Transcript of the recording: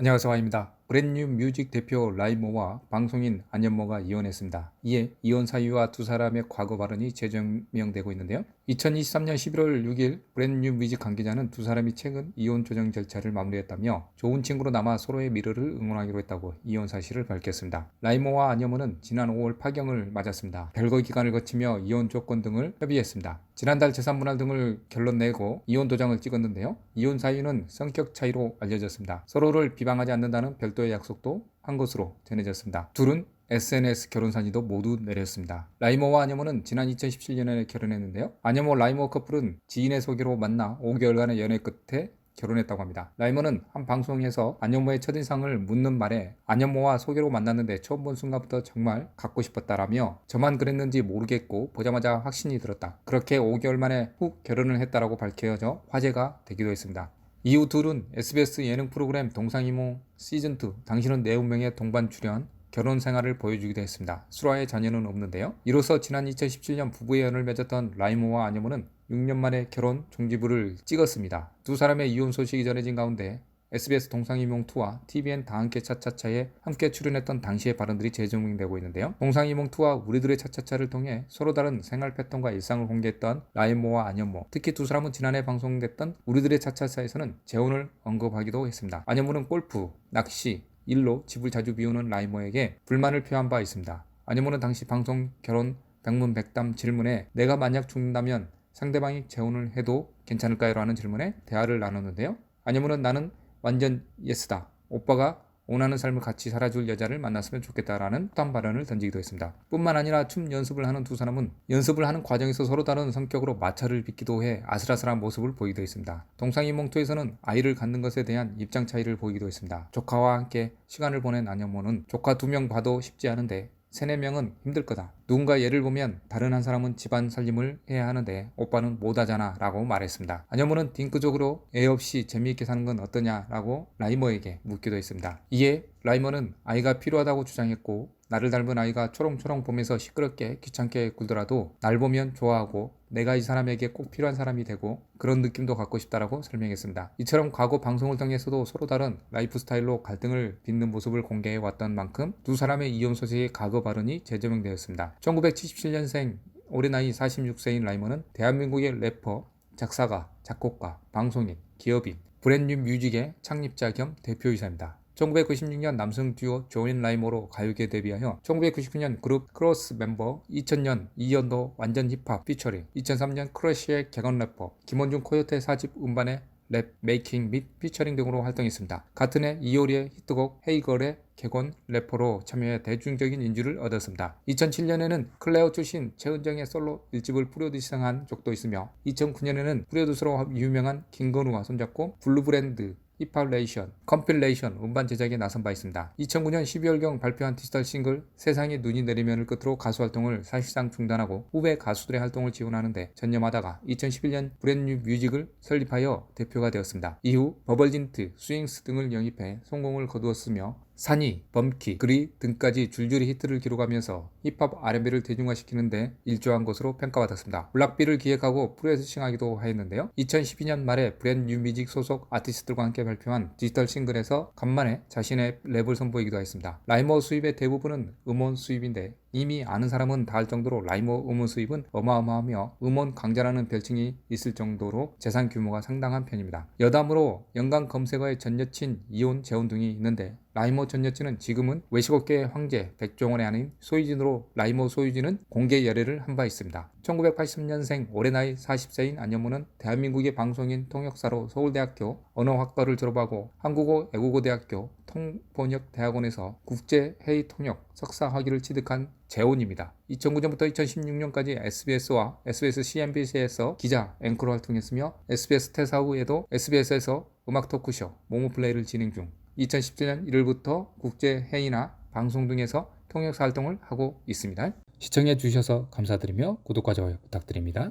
안녕하세요 와입니다. 브랜뉴 뮤직 대표 라이모와 방송인 안현모가 이혼했습니다. 이에 이혼 사유와 두 사람의 과거 발언이 재조명되고 있는데요. 2023년 11월 6일 브랜뉴 뮤직 관계자는 두 사람이 최근 이혼 조정 절차를 마무리했다며 좋은 친구로 남아 서로의 미래를 응원하기로 했다고 이혼 사실을 밝혔습니다. 라이모와 안현모는 지난 5월 파경을 맞았습니다. 별거 기간을 거치며 이혼 조건 등을 협의했습니다. 지난달 재산 분할 등을 결론 내고 이혼 도장을 찍었는데요. 이혼 사유는 성격 차이로 알려졌습니다. 서로를 비방하지 않는다는 별도 의 약속도 한 것으로 전해졌습니다. 둘은 SNS 결혼 사진도 모두 내렸습니다. 라이모와 아녀모는 지난 2017년에 결혼했는데요. 아녀모 라이모 커플은 지인의 소개로 만나 5개월간의 연애 끝에 결혼했다고 합니다. 라이머는 한 방송에서 안현모의 첫인상을 묻는 말에 안현모와 소개로 만났는데 처음 본 순간부터 정말 갖고 싶었다라며 저만 그랬는지 모르겠고 보자마자 확신이 들었다. 그렇게 5개월 만에 훅 결혼을 했다라고 밝혀져 화제가 되기도 했습니다. 이후 둘은 SBS 예능 프로그램 동상이몽 시즌2 당신은 내 운명의 동반 출연 결혼 생활을 보여주기도 했습니다. 수라의 자녀는 없는데요. 이로써 지난 2017년 부부의 연을 맺었던 라이모와 아녀모는 6년 만에 결혼 종지부를 찍었습니다. 두 사람의 이혼 소식이 전해진 가운데 SBS 동상이몽2와 TVN 다함께 차차차에 함께 출연했던 당시의 발언들이 재조명되고 있는데요. 동상이몽2와 우리들의 차차차를 통해 서로 다른 생활 패턴과 일상을 공개했던 라이모와 안현모 특히 두 사람은 지난해 방송됐던 우리들의 차차차에서는 재혼을 언급하기도 했습니다. 안현모는 골프, 낚시, 일로 집을 자주 비우는 라이모에게 불만을 표한 바 있습니다. 안현모는 당시 방송 결혼 백문백담 질문에 내가 만약 죽는다면 상대방이 재혼을 해도 괜찮을까요? 라는 질문에 대화를 나눴는데요. 안현모는 나는 완전 예스다. 오빠가 원하는 삶을 같이 살아줄 여자를 만났으면 좋겠다라는 후한 발언을 던지기도 했습니다. 뿐만 아니라 춤 연습을 하는 두 사람은 연습을 하는 과정에서 서로 다른 성격으로 마찰을 빚기도 해 아슬아슬한 모습을 보이기도 했습니다. 동상이몽투에서는 아이를 갖는 것에 대한 입장 차이를 보이기도 했습니다. 조카와 함께 시간을 보낸 안영모는 조카 두 명 봐도 쉽지 않은데 세네 명은 힘들 거다. 누군가 예를 보면 다른 한 사람은 집안 살림을 해야 하는데 오빠는 못하잖아 라고 말했습니다. 안여모는 딩크적으로 애 없이 재미있게 사는 건 어떠냐 라고 라이머에게 묻기도 했습니다. 이에 라이머는 아이가 필요하다고 주장했고 나를 닮은 아이가 초롱초롱 보면서 시끄럽게 귀찮게 굴더라도 날 보면 좋아하고 내가 이 사람에게 꼭 필요한 사람이 되고 그런 느낌도 갖고 싶다라고 설명했습니다. 이처럼 과거 방송을 통해서도 서로 다른 라이프 스타일로 갈등을 빚는 모습을 공개해 왔던 만큼 두 사람의 이혼 소식의 과거 발언이 재조명되었습니다. 1977년생 올해 나이 46세인 라이머는 대한민국의 래퍼, 작사가, 작곡가, 방송인, 기업인, 브랜뉴 뮤직의 창립자 겸 대표이사입니다. 1996년 남성 듀오 조인 라이모로 가요계 데뷔하여 1999년 그룹 크로스 멤버 2000년 이연도 완전 힙합 피처링 2003년 크러쉬의 개건 래퍼 김원중 코요태 4집 음반의 랩 메이킹 및 피처링 등으로 활동했습니다. 같은 해 이효리의 히트곡 헤이걸의 개건 래퍼로 참여해 대중적인 인지를 얻었습니다. 2007년에는 클레어 출신 최은정의 솔로 1집을 프로듀싱한 적도 있으며 2009년에는 프로듀서로 유명한 김건우와 손잡고 블루브랜드 힙합레이션, 컴필레이션 음반 제작에 나선 바 있습니다. 2009년 12월경 발표한 디지털 싱글 세상에 눈이 내리면을 끝으로 가수 활동을 사실상 중단하고 후배 가수들의 활동을 지원하는데 전념하다가 2011년 브랜뉴 뮤직을 설립하여 대표가 되었습니다. 이후 버벌진트, 스윙스 등을 영입해 성공을 거두었으며 산이, 범키, 그리 등까지 줄줄이 히트를 기록하면서 힙합 R&B를 대중화시키는데 일조한 것으로 평가받았습니다. 블락비를 기획하고 프로듀싱하기도 하였는데요. 2012년 말에 브랜 뉴 뮤직 소속 아티스트들과 함께 발표한 디지털 싱글에서 간만에 자신의 랩을 선보이기도 했습니다. 라이머 수입의 대부분은 음원 수입인데 이미 아는 사람은 다 할 정도로 라이머 음원 수입은 어마어마하며 음원 강자라는 별칭이 있을 정도로 재산 규모가 상당한 편입니다. 여담으로 연간 검색어에 전 여친, 이혼, 재혼 등이 있는데 라이머 전 여친은 지금은 외식업계의 황제 백종원의 아닌 소유진으로 라이머 소유진은 공개 열애를 한 바 있습니다. 1980년생 올해 나이 40세인 안현무는 대한민국의 방송인 통역사로 서울대학교 언어학과를 졸업하고 한국어 애국어대학교 통번역대학원에서 국제회의 통역 석사 학위를 취득한 재혼입니다. 2009년부터 2016년까지 SBS와 SBS CNBC에서 기자, 앵커로 활동했으며 SBS 퇴사 후에도 SBS에서 음악 토크쇼 모모플레이를 진행 중 2017년 1월부터 국제회의나 방송 등에서 통역사 활동을 하고 있습니다. 시청해 주셔서 감사드리며 구독과 좋아요 부탁드립니다.